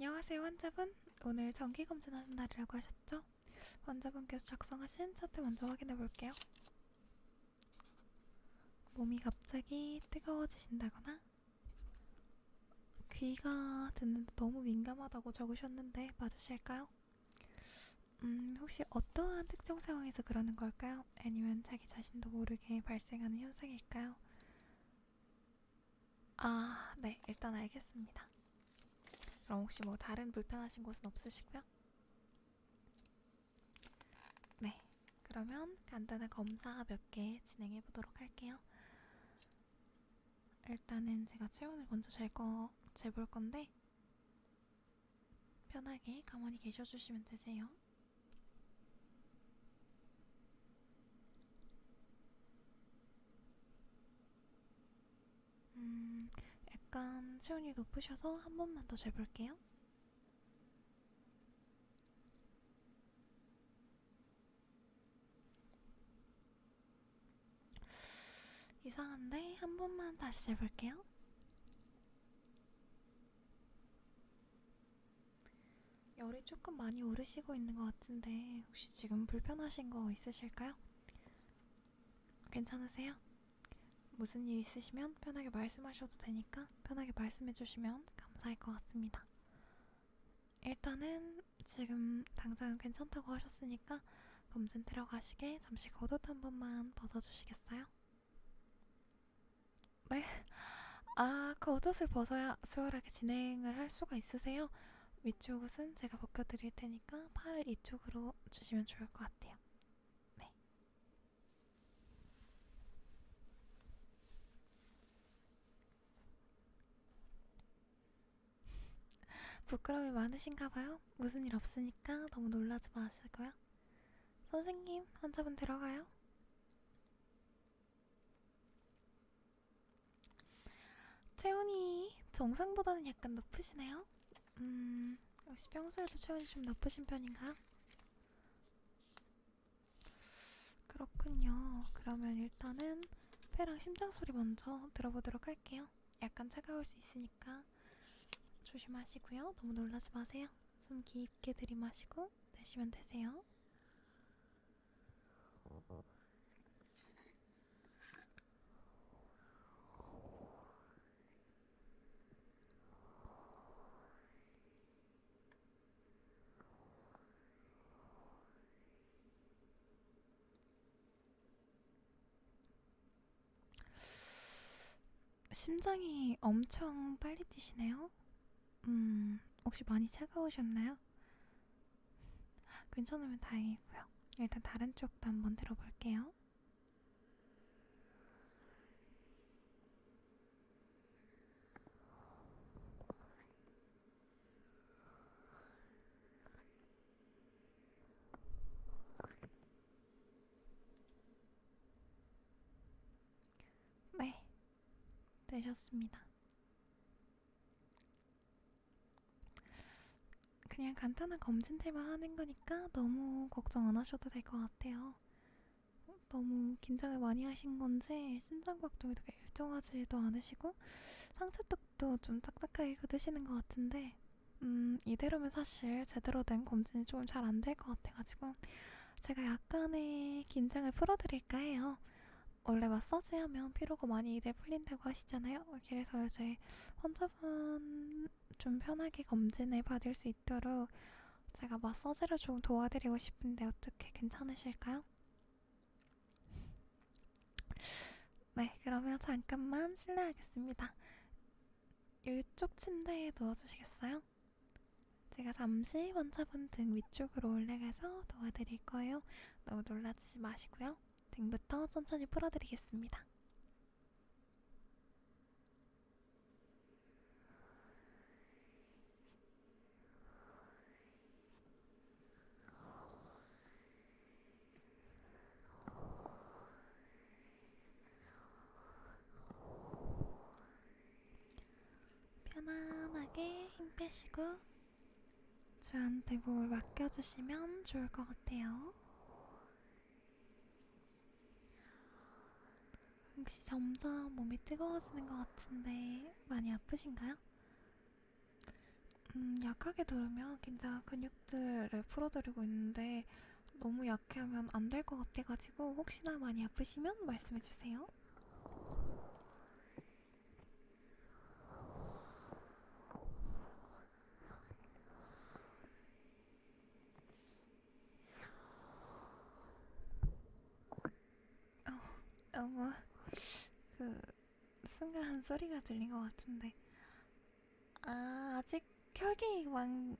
안녕하세요, 환자분. 오늘 정기검진 하는 날이라고 하셨죠? 환자분께서 작성하신 차트 먼저 확인해 볼게요. 몸이 갑자기 뜨거워지신다거나 귀가 듣는데 너무 민감하다고 적으셨는데 맞으실까요? 음, 혹시 어떠한 특정 상황에서 그러는 걸까요? 아니면 자기 자신도 모르게 발생하는 현상일까요? 아, 네, 일단 알겠습니다. 그럼 혹시 뭐 다른 불편하신 곳은 없으시고요? 네. 그러면 간단한 검사 몇 개 진행해 보도록 할게요. 일단은 제가 체온을 먼저 잴 거, 재볼 건데, 편하게 가만히 계셔주시면 되세요. 음, 약간 체온이 높으셔서 한 번만 더 재볼게요. 이상한데 한 번만 다시 재볼게요. 열이 조금 많이 오르시고 있는 것 같은데 혹시 지금 불편하신 거 있으실까요? 괜찮으세요? 무슨 일 있으시면 편하게 말씀하셔도 되니까 편하게 말씀해 주시면 감사할 것 같습니다. 일단은 지금 당장은 괜찮다고 하셨으니까 검진 들어가시게 잠시 겉옷 한 번만 벗어주시겠어요? 네. 아, 겉옷을 벗어야 수월하게 진행을 할 수가 있으세요? 위쪽 옷은 제가 벗겨드릴 테니까 팔을 이쪽으로 주시면 좋을 것 같아요. 부끄러움이 많으신가 봐요. 무슨 일 없으니까 너무 놀라지 마시고요. 선생님, 환자분 들어가요. 체온이 정상보다는 약간 높으시네요. 음, 혹시 평소에도 체온이 좀 높으신 편인가요? 그렇군요. 그러면 일단은 폐랑 심장 소리 먼저 들어보도록 할게요. 약간 차가울 수 있으니까 조심하시고요. 너무 놀라지 마세요. 숨 깊게 들이마시고 내쉬면 되세요. 심장이 엄청 빨리 뛰시네요. 음, 혹시 많이 차가우셨나요? 괜찮으면 다행이고요. 일단 다른 쪽도 한번 들어볼게요. 네, 되셨습니다. 그냥 간단한 검진들만 하는 거니까 너무 걱정 안 하셔도 될것 같아요. 너무 긴장을 많이 하신 건지 심장박동이 되게 일정하지도 않으시고 상체뚝도 좀 딱딱하게 굳으시는 것 같은데 음 이대로면 사실 제대로 된 검진이 조금 잘 안 될 것 같아가지고 제가 약간의 긴장을 풀어드릴까 해요. 원래 마사지 하면 피로가 많이 이대 풀린다고 하시잖아요. 그래서 이제 환자분 좀 편하게 검진을 받을 수 있도록 제가 마사지를 좀 도와드리고 싶은데 어떻게 괜찮으실까요? 네, 그러면 잠깐만 실례하겠습니다. 이쪽 침대에 누워주시겠어요? 제가 잠시 환자분 등 위쪽으로 올라가서 도와드릴 거예요. 너무 놀라지 마시고요. 등부터 천천히 풀어드리겠습니다. 빼시고 저한테 몸을 맡겨주시면 좋을 것 같아요. 혹시 점점 몸이 뜨거워지는 것 같은데 많이 아프신가요? 음, 약하게 들으면 긴장한 근육들을 풀어드리고 있는데 너무 약해 하면 안 될 것 같아가지고 혹시나 많이 아프시면 말씀해주세요. 어, 어머, 그 순간 소리가 들린 것 같은데 아 아직 혈기 왕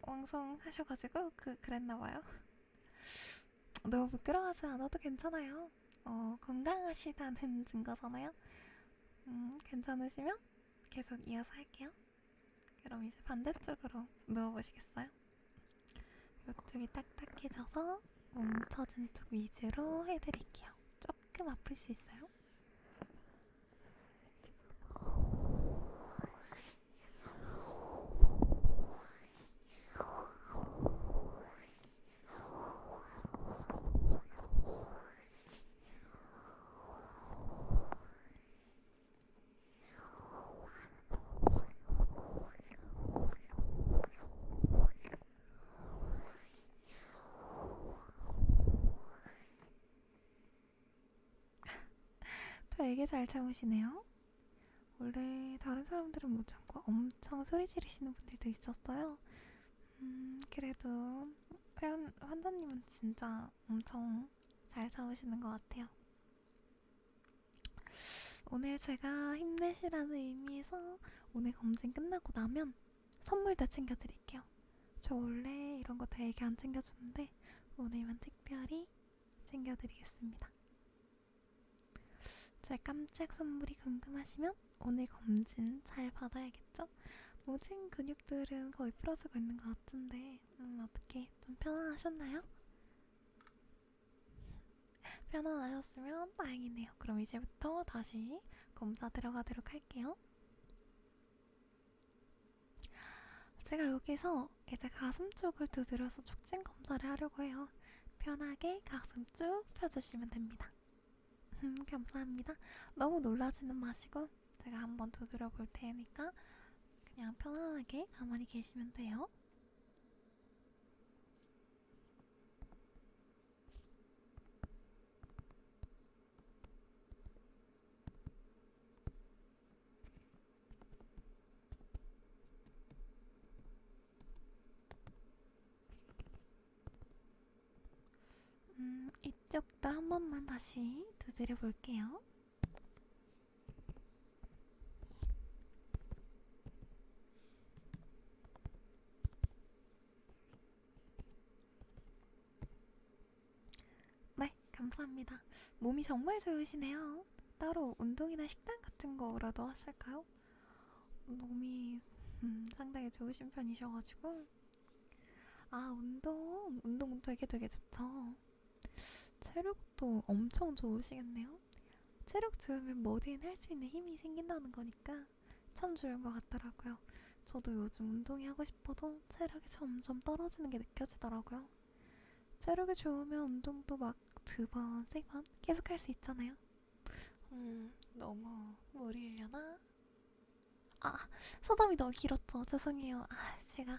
왕성 하셔가지고 그 그랬나봐요. 너무 부끄러워하지 않아도 괜찮아요. 어 건강하시다는 증거잖아요. 음 괜찮으시면 계속 이어서 할게요. 그럼 이제 반대쪽으로 누워보시겠어요? 이쪽이 딱딱해져서 뭉쳐진 쪽 위주로 해드릴게요. 조금 아플 수 있어요. 되게 잘 참으시네요. 원래 다른 사람들은 못 참고 엄청 소리 지르시는 분들도 있었어요. 음, 그래도 회원, 환자님은 진짜 엄청 잘 참으시는 것 같아요. 오늘 제가 힘내시라는 의미에서 오늘 검진 끝나고 나면 선물도 챙겨드릴게요. 저 원래 이런 거 되게 안 챙겨주는데 오늘만 특별히 챙겨드리겠습니다. 제 깜짝 선물이 궁금하시면 오늘 검진 잘 받아야겠죠? 모든 근육들은 거의 풀어지고 있는 것 같은데 음, 어떻게 좀 편안하셨나요? 편안하셨으면 다행이네요. 그럼 이제부터 다시 검사 들어가도록 할게요. 제가 여기서 이제 가슴 쪽을 두드려서 촉진 검사를 하려고 해요. 편하게 가슴 쭉 펴주시면 됩니다. 음, 감사합니다. 너무 놀라지는 마시고 제가 한번 두드려 볼 테니까 그냥 편안하게 가만히 계시면 돼요. 음, 이쪽도 한 번만 다시 두드려 볼게요. 네, 감사합니다. 몸이 정말 좋으시네요. 따로 운동이나 식단 같은 거라도 하실까요? 몸이 음, 상당히 좋으신 편이셔가지고 아 운동 운동 되게 되게 좋죠. 체력도 엄청 좋으시겠네요. 체력 좋으면 뭐든 할 수 있는 힘이 생긴다는 거니까 참 좋은 것 같더라고요. 저도 요즘 운동이 하고 싶어도 체력이 점점 떨어지는 게 느껴지더라고요. 체력이 좋으면 운동도 막 두 번, 세 번 계속 할 수 있잖아요. 음, 너무 무리려나? 아, 서담이 너무 길었죠. 죄송해요. 아, 제가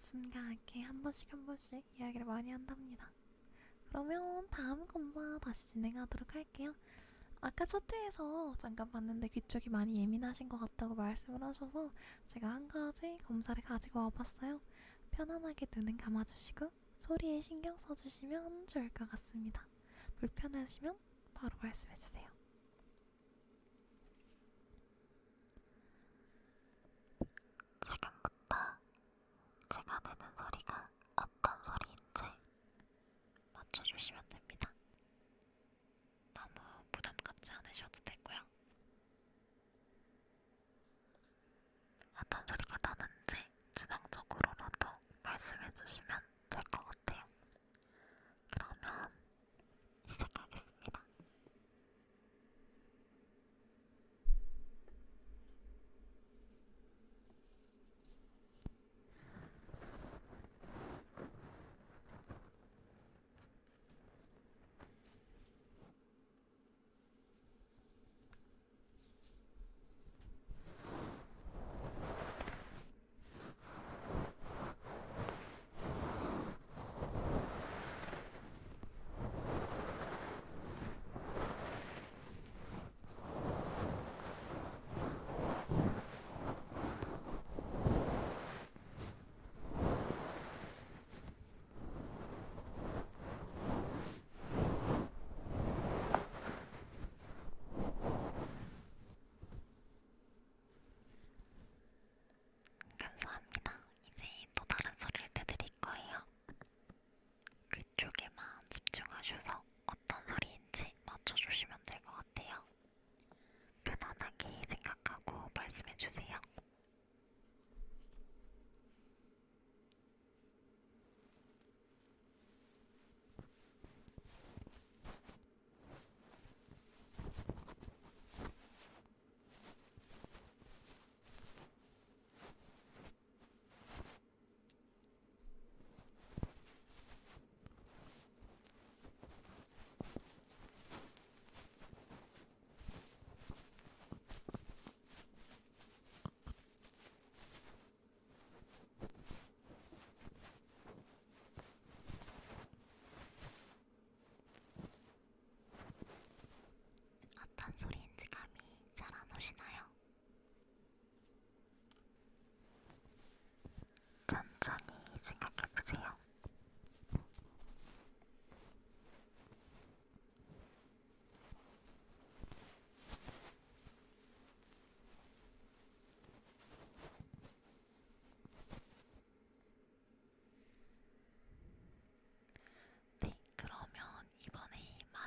순간 이렇게 한 번씩 한 번씩 이야기를 많이 한답니다. 그러면 다음 검사 다시 진행하도록 할게요. 아까 차트에서 잠깐 봤는데 귀 쪽이 많이 예민하신 것 같다고 말씀을 하셔서 제가 한 가지 검사를 가지고 와봤어요. 편안하게 눈은 감아주시고 소리에 신경 써주시면 좋을 것 같습니다. 불편하시면 바로 말씀해주세요. 지금부터 제가 내는 소리가 어떤 소리인지 맞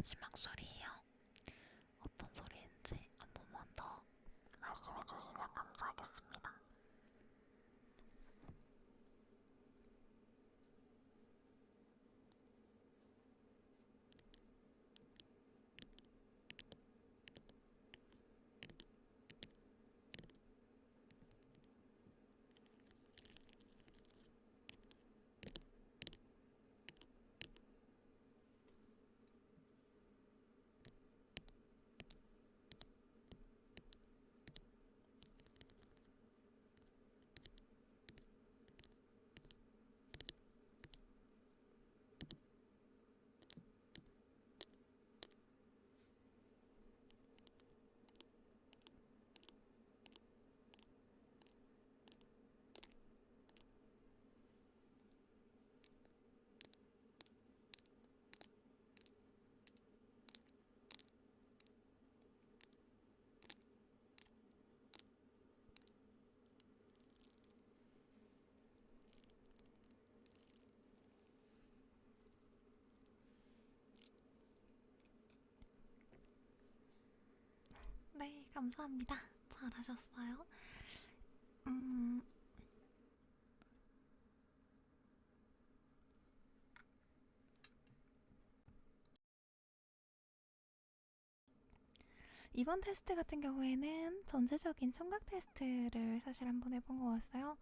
마지막 소리예요. 어떤 소리인지 한 번만 더 말씀해 주시면 감사하겠습니다. 네, 감사합니다. 잘하셨어요. 음, 이번 테스트 같은 경우에는 전체적인 청각 테스트를 사실 한번 해본 거였어요.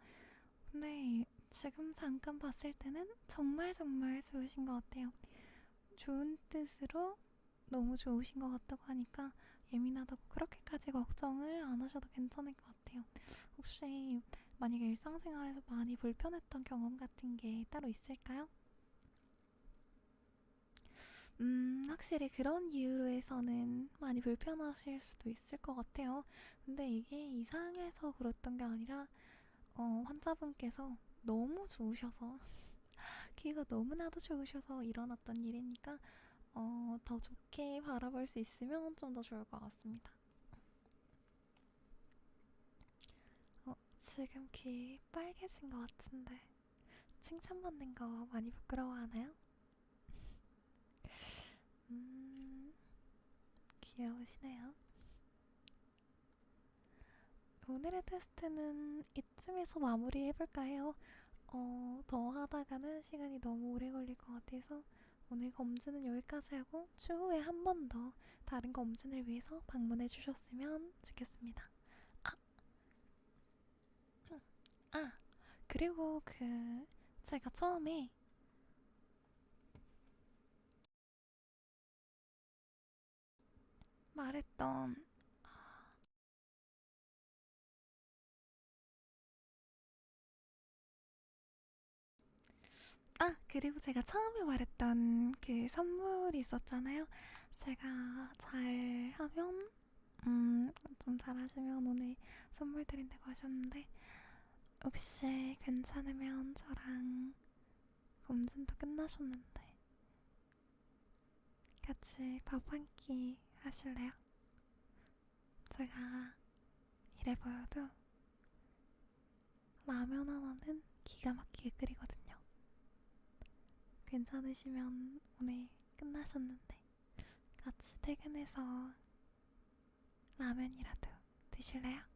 근데 지금 잠깐 봤을 때는 정말 정말 좋으신 것 같아요. 좋은 뜻으로 너무 좋으신 것 같다고 하니까 예민하다고 그렇게까지 걱정을 안 하셔도 괜찮을 것 같아요. 혹시 만약에 일상생활에서 많이 불편했던 경험 같은 게 따로 있을까요? 음, 확실히 그런 이유로 해서는 많이 불편하실 수도 있을 것 같아요. 근데 이게 이상해서 그랬던 게 아니라, 어, 환자분께서 너무 좋으셔서, 귀가 너무나도 좋으셔서 일어났던 일이니까, 어, 더 좋게 바라볼 수 있으면 좀 더 좋을 것 같습니다. 어, 지금 귀 빨개진 것 같은데, 칭찬받는 거 많이 부끄러워하나요? 음, 귀여우시네요. 오늘의 테스트는 이쯤에서 마무리해볼까 해요. 어, 더 하다가는 시간이 너무 오래 걸릴 것 같아서 오늘 검진은 여기까지 하고 추후에 한 번 더 다른 검진을 위해서 방문해 주셨으면 좋겠습니다. 아, 아, 그리고 그 제가 처음에 말했던 아, 그리고 제가 처음에 말했던 그 선물이 있었잖아요. 제가 잘 하면, 음, 좀 잘하시면 오늘 선물 드린다고 하셨는데, 혹시 괜찮으면 저랑 검진도 끝나셨는데, 같이 밥 한 끼 하실래요? 제가 이래 보여도 라면 하나는 기가 막히게 끓이거든요. 괜찮으시면 오늘 끝나셨는데 같이 퇴근해서 라면이라도 드실래요?